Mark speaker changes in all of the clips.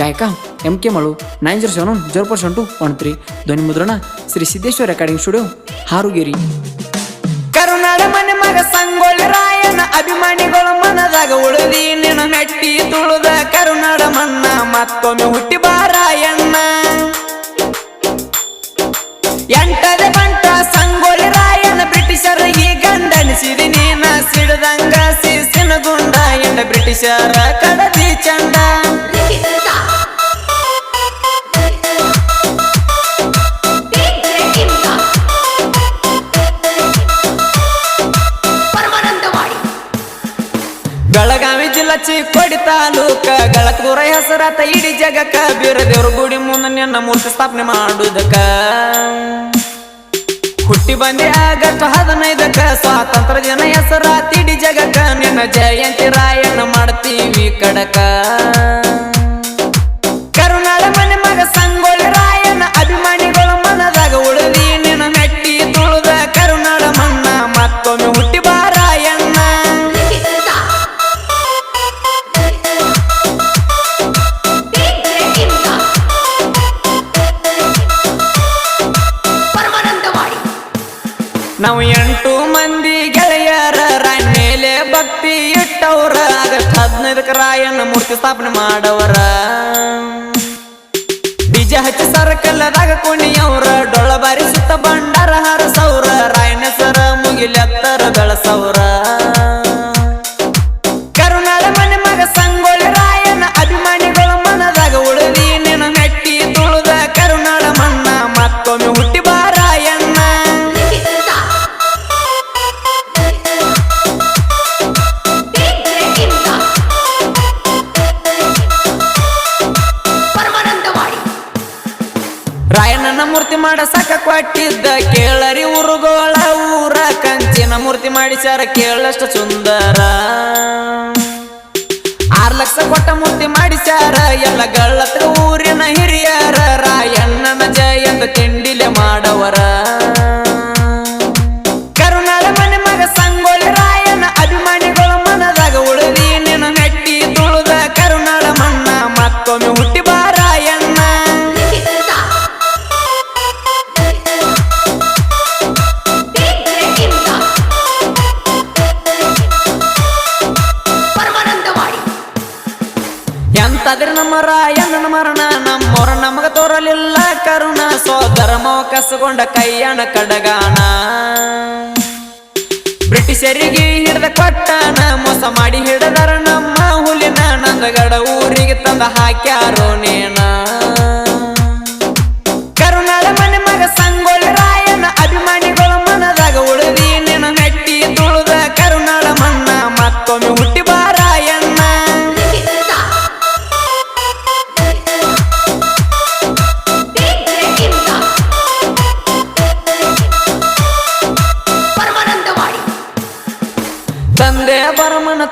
Speaker 1: ಗಾಯಕ M K ಮಳು nine zero seven zero four two one three ಧ್ವನಿ ಮುದ್ರಣ Shri Siddeshwara recording studio Harugeri. ಕರುನಾಡ ಮನೆ ಮಗ ಸಂಗೊಳ್ಳಿ ರಾಯನ ಅಭಿಮಾನಿಗಳು ಮನದಾಗ ಉಳಿದಿ, ನಿನ್ನ ಮೆಟ್ಟಿ ತುಳಿದ ಕರುನಾಡ ಮನ್ನ ಮತ್ತೊಮ್ಮೆ ಹುಟ್ಟಿ ಬಾರಾಯಣ್ಣ ಎಂಟದೆ ಬಂಟ ಸಂಗೊಳ್ಳಿ ರಾಯನ ಬ್ರಿಟಿಷರ ಈ ಗಂಡನಿಸಿದಿ, ನೀನ ಸಿಡದಂಗ ಸೀಸಿನ ಗುಂಡ ಎಂಡ ಬ್ರಿಟಿಷರ ಕಡದಿ ಬೆಳಗಾವಿ ಕೊಡಿತಾಲೂಕ ಗಳತ್ಗೂರ ಹೆಸರಾತ ಇಡೀ ಜಗಕ್ಕ ಬೀರದೇವ್ರ ಗುಡಿ ಮುಂದೆ ನಿನ್ನ ಮೂರ್ತಿ ಸ್ಥಾಪನೆ ಮಾಡುದಕ್ಕ. ಹುಟ್ಟಿ ಬಂದೆ ಆಗಸ್ಟ್ ಹದಿನೈದಕ್ಕ ಸ್ವಾತಂತ್ರ್ಯ ಜನ ಹೆಸರಾತ ಇಡೀ ಜಗಕ್ಕ ನಿನ್ನ ಜಯಂತಿ ರಾಯಣ್ಣ ಮಾಡ್ತೀವಿ ಕಡಕ. ನಾವು ಎಂಟು ಮಂದಿ ಗೆಳೆಯರ ರಾಯನ ಮೇಲೆ ಭಕ್ತಿ ಇಟ್ಟವ್ರ. ಆಗಸ್ಟ್ ಹದಿನೈದಕ್ಕೆ ರಾಯನ ಮೂರ್ತಿ ಸ್ಥಾಪನೆ ಮಾಡವರ. ಬೀಜ ಹಚ್ಚಿ ಸರ್ಕಲ್ದಾಗ ಕುಣಿಯವ್ರ. ಡೊಳ ಬಾರಿಸುತ್ತ ಬಂಡಾರ ರಾಯಣ್ಣನ ಮೂರ್ತಿ ಮಾಡ ಸಾಕ ಕೊಟ್ಟಿದ್ದ ಕೇಳರಿ ಊರುಗೋಳ ಊರ, ಕಂಚಿನ ಮೂರ್ತಿ ಮಾಡಿಸ್ಯಾರ ಕೇಳಷ್ಟು ಸುಂದರ. ಆರ್ ಲಕ್ಷ ಕೊಟ್ಟ ಮೂರ್ತಿ ಮಾಡಿಸ್ಯಾರ, ಎಲ್ಲ ಗಳ್ಳತ್ರ ಊರಿನ ಹಿರಿಯರ, ರಾಯಣ್ಣನ ಜಯಂತ ತಿಂಡಿಲೆ ಎಂತಾದ್ರೆ ನಮ್ಮ ರಾಯಣ್ಣನ ಮರಣ ನಮ್ಮವ್ರ ನಮಗ ತೋರಲಿಲ್ಲ ಕರುಣ, ಸೋದರ ಮೋ ಕಸಗೊಂಡ ಕೈಯಣ ಕಡಗಾಣ. ಬ್ರಿಟಿಷರಿಗೆ ಹಿಡಿದ ಕೊಟ್ಟಾನ ಮೋಸ ಮಾಡಿ ಹಿಡದರ ನಮ್ಮ ಹುಲಿನ, ನಂದಗಡ ಊರಿಗೆ ತಂದ ಹಾಕ್ಯಾರೋ ನೇನ ಕರುಣಾಳ ಮನೆ ಮಗ ರಾಯನ ಅಭಿಮಾನಿಗಳ ಮನದಾಗ ಉಳಿದಿ ನೆನ ನೆಟ್ಟಿ ತುಳಿದ ಕರುಣಾಳ ಮಣ್ಣ, ಮತ್ತೊಮ್ಮೆ ಹುಟ್ಟಿ ಬಾರಾಯಣ್ಣ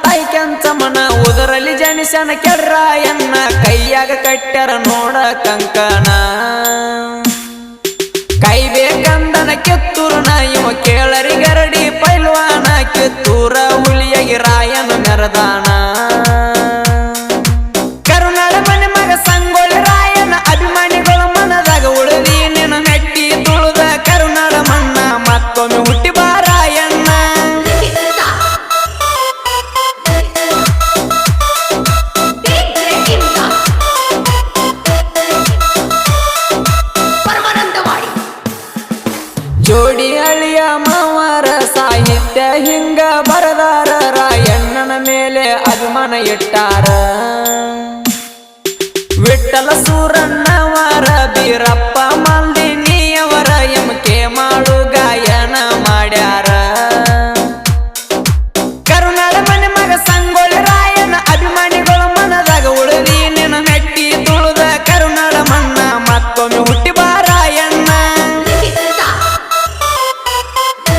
Speaker 1: ತಾಯಿ ಕೆಂಚಮ್ಮನ ಉದರಲ್ಲಿ ಜನಿಸನ ಕೆರ್ರಾಯನ್ನ ಕೈಯಾಗ ಕಟ್ಟ್ಯಾರ ನೋಡ ಕಂಕಣ. ಕೈ ಬೇಕಂದನ ಕಿತ್ತೂರನ ಇವ ಅಭಿಮಾನ ಇಟ್ಟಾರ ವಿಠಲ ಸೂರಣ್ಣವರ ಬೀರಪ್ಪ ಮಾಲ್ದಿನಿಯವರ ಎಂ ಕೆ